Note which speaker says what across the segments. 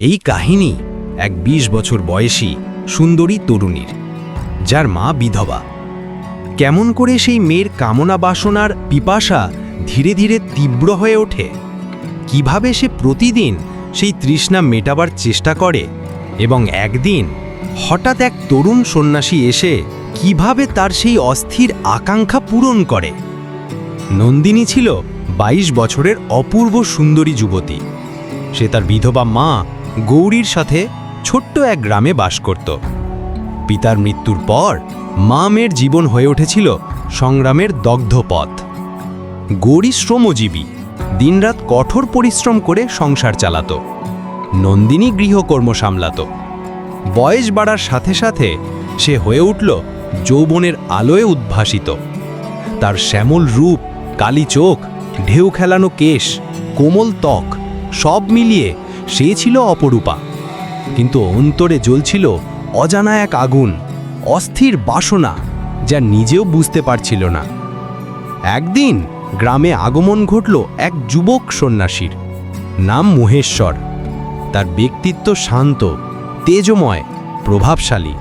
Speaker 1: এই কাহিনী এক ২০ বছর বয়সী সুন্দরী তরুণীর, যার মা বিধবা। কেমন করে সেই মেয়ের কামনা বাসনার পিপাসা ধীরে ধীরে তীব্র হয়ে ওঠে? কীভাবে সে প্রতিদিন সেই তৃষ্ণা মেটাবার চেষ্টা করে? এবং একদিন হঠাৎ এক তরুণ সন্ন্যাসী এসে কীভাবে তার সেই অস্থির আকাঙ্ক্ষা পূরণ করে? নন্দিনী ছিল ২২ বছরের অপূর্ব সুন্দরী যুবতী। সে তার বিধবা মা গৌরীর সাথে ছোট্ট এক গ্রামে বাস করত। পিতার মৃত্যুর পর মা মেয়ের জীবন হয়ে উঠেছিল সংগ্রামের দগ্ধ পথ। গৌরী শ্রমজীবী, দিনরাত কঠোর পরিশ্রম করে সংসার চালাত, নন্দিনী গৃহকর্ম সামলাত। বয়স বাড়ার সাথে সাথে সে হয়ে উঠল যৌবনের আলোয় উদ্ভাসিত। তার শ্যামল রূপ কালি চোখ ঢেউ খেলানো কেশ, কোমল ত্বক সব মিলিয়ে সে ছিল অপরূপা। কিন্তু অন্তরে জ্বলছিল অজানা এক আগুন, অস্থির বাসনা যা নিজেও বুঝতে পারছিল না। একদিন গ্রামে আগমন ঘটল এক যুবক সন্ন্যাসীর, নাম মহেশ্বর। তার ব্যক্তিত্ব শান্ত, তেজময়, প্রভাবশালী।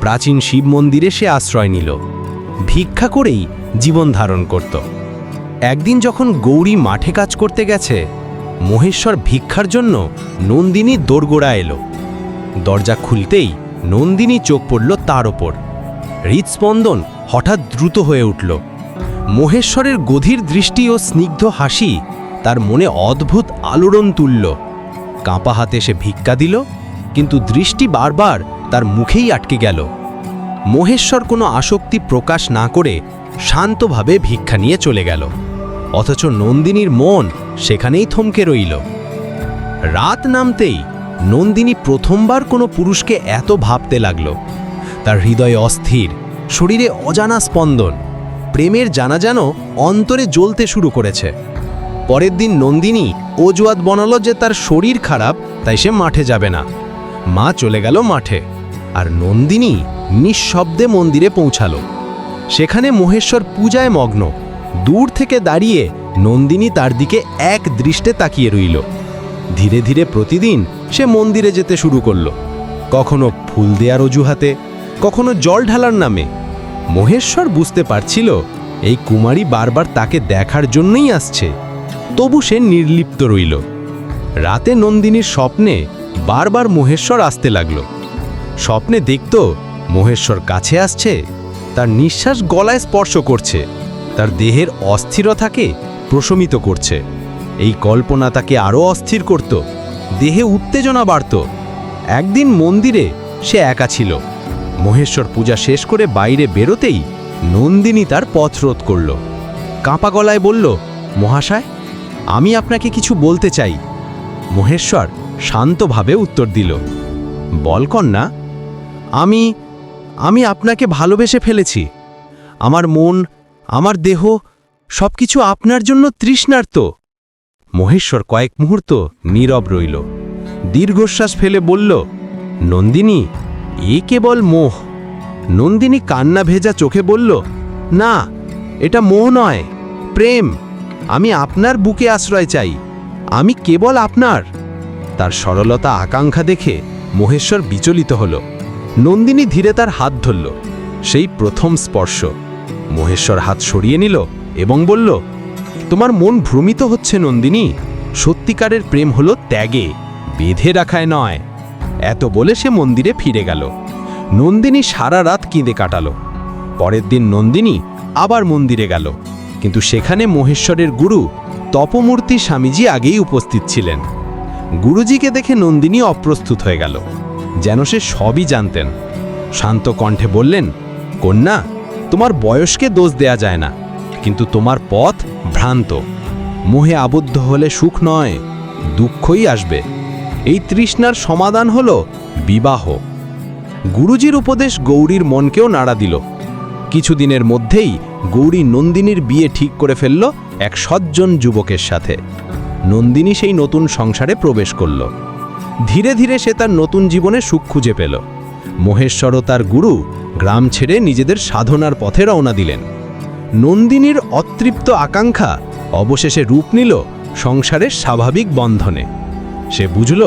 Speaker 1: প্রাচীন শিব মন্দিরে সে আশ্রয় নিল, ভিক্ষা করেই জীবন ধারণ করত। একদিন যখন গৌরী মাঠে কাজ করতে গেছে মহেশ্বর ভিক্ষার জন্য নন্দিনী দোরগোড়া এলো। দরজা খুলতেই নন্দিনী চোখ পড়ল তার ওপর। হৃৎস্পন্দন হঠাৎ দ্রুত হয়ে উঠল। মহেশ্বরের গধীর দৃষ্টি ও স্নিগ্ধ হাসি তার মনে অদ্ভুত আলোড়ন তুলল। কাঁপা হাতে সে ভিক্ষা দিল, কিন্তু দৃষ্টি বারবার তার মুখেই আটকে গেল। মহেশ্বর কোনো আসক্তি প্রকাশ না করে শান্তভাবে ভিক্ষা নিয়ে চলে গেল। অথচ নন্দিনীর মন সেখানেই থমকে রইল। রাত নামতেই নন্দিনী প্রথমবার কোনো পুরুষকে এত ভাবতে লাগল। তার হৃদয়ে অস্থির, শরীরে অজানা স্পন্দন, প্রেমের জানা যেন অন্তরে জ্বলতে শুরু করেছে। পরের দিন নন্দিনী অজুয়াত বনালো যে তার শরীর খারাপ, তাই সে মাঠে যাবে না। মা চলে গেল মাঠে, আর নন্দিনী নিঃশব্দে মন্দিরে পৌঁছালো। সেখানে মহেশ্বর পূজায় মগ্ন। দূর থেকে দাঁড়িয়ে নন্দিনী তার দিকে এক দৃষ্টে তাকিয়ে রইল। ধীরে ধীরে প্রতিদিন সে মন্দিরে যেতে শুরু করল। কখনো ফুল দেয়ার অজুহাতে, কখনো জল ঢালার নামে। মহেশ্বর বুঝতে পারছিল এই কুমারী বারবার তাকে দেখার জন্যই আসছে। তবু সে নির্লিপ্ত রইল। রাতে নন্দিনীর স্বপ্নে বারবার মহেশ্বর আসতে লাগল। স্বপ্নে দেখত মহেশ্বর কাছে আসছে, তার নিঃশ্বাস গলায় স্পর্শ করছে। তার দেহের অস্থিরতাকে প্রশমিত করছে। এই কল্পনা তাকে আরও অস্থির করত। দেহে উত্তেজনা বাড়ত। একদিন মন্দিরে সে একা ছিল। মহেশ্বর পূজা শেষ করে বাইরে বেরোতেই নন্দিনী তার পথ রোধ করল। কাঁপা গলায় বলল, মহাশয়, আমি আপনাকে কিছু বলতে চাই। মহেশ্বর শান্তভাবে উত্তর দিল, বল কন্যা, আমি আমি আপনাকে ভালোবেসে ফেলেছি। আমার মন আমার দেহ সব কিছু আপনার জন্য তৃষ্ণার্ত। মহেশ্বর কয়েক মুহূর্ত নীরব রইল। দীর্ঘশ্বাস ফেলে বলল, নন্দিনী, এ কেবল মোহ। নন্দিনী কান্না ভেজা চোখে বলল, না, এটা মোহ নয়, প্রেম। আমি আপনার বুকে আশ্রয় চাই। আমি কেবল আপনার। তার সরলতা আকাঙ্ক্ষা দেখে মহেশ্বর বিচলিত হল। নন্দিনী ধীরে তার হাত ধরল, সেই প্রথম স্পর্শ। মহেশ্বর হাত সরিয়ে নিল এবং বলল, তোমার মন ভ্রমিত হচ্ছে নন্দিনী। সত্যিকারের প্রেম হলো ত্যাগে, বেঁধে রাখায় নয়। এত বলে সে মন্দিরে ফিরে গেল। নন্দিনী সারা রাত কেঁদে কাটালো। পরের দিন নন্দিনী আবার মন্দিরে গেল। কিন্তু সেখানে মহেশ্বরের গুরু তপমূর্তি স্বামীজি আগেই উপস্থিত ছিলেন। গুরুজিকে দেখে নন্দিনী অপ্রস্তুত হয়ে গেল। যেন সে সবই জানতেন। শান্ত কণ্ঠে বললেন, কন্যা তোমার বয়সকে দোষ দেয়া যায় না, কিন্তু তোমার পথ ভ্রান্ত। মোহে আবদ্ধ হলে সুখ নয়, দুঃখই আসবে। এই তৃষ্ণার সমাধান হল বিবাহ। গুরুজির উপদেশ গৌরীর মনকেও নাড়া দিল। কিছুদিনের মধ্যেই গৌরী নন্দিনীর বিয়ে ঠিক করে ফেলল এক সজ্জন যুবকের সাথে। নন্দিনী সেই নতুন সংসারে প্রবেশ করল। ধীরে ধীরে সে তার নতুন জীবনে সুখ খুঁজে পেল। মহেশ্বর তার গুরু গ্রাম ছেড়ে নিজেদের সাধনার পথে রওনা দিলেন। নন্দিনীর অতৃপ্ত আকাঙ্ক্ষা অবশেষে রূপ নিল সংসারের স্বাভাবিক বন্ধনে। সে বুঝল,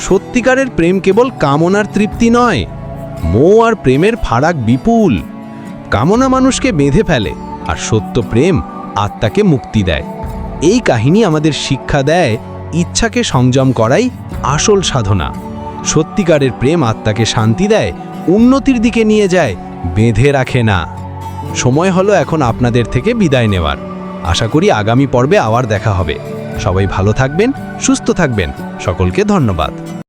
Speaker 1: সত্যিকারের প্রেম কেবল কামনার তৃপ্তি নয় মোহ আর প্রেমের ফারাক বিপুল। কামনা মানুষকে বেঁধে ফেলে আর সত্য প্রেম আত্মাকে মুক্তি দেয়। এই কাহিনী আমাদের শিক্ষা দেয় ইচ্ছাকে সংযম করাই আসল সাধনা। সত্যিকারের প্রেম আত্মাকে শান্তি দেয় উন্নতির দিকে নিয়ে যায়, বেঁধে রাখে না। সময় হলো এখন আপনাদের থেকে বিদায় নেওয়ার। আশা করি আগামী পর্বে আবার দেখা হবে। সবাই ভালো থাকবেন, সুস্থ থাকবেন। সকলকে ধন্যবাদ।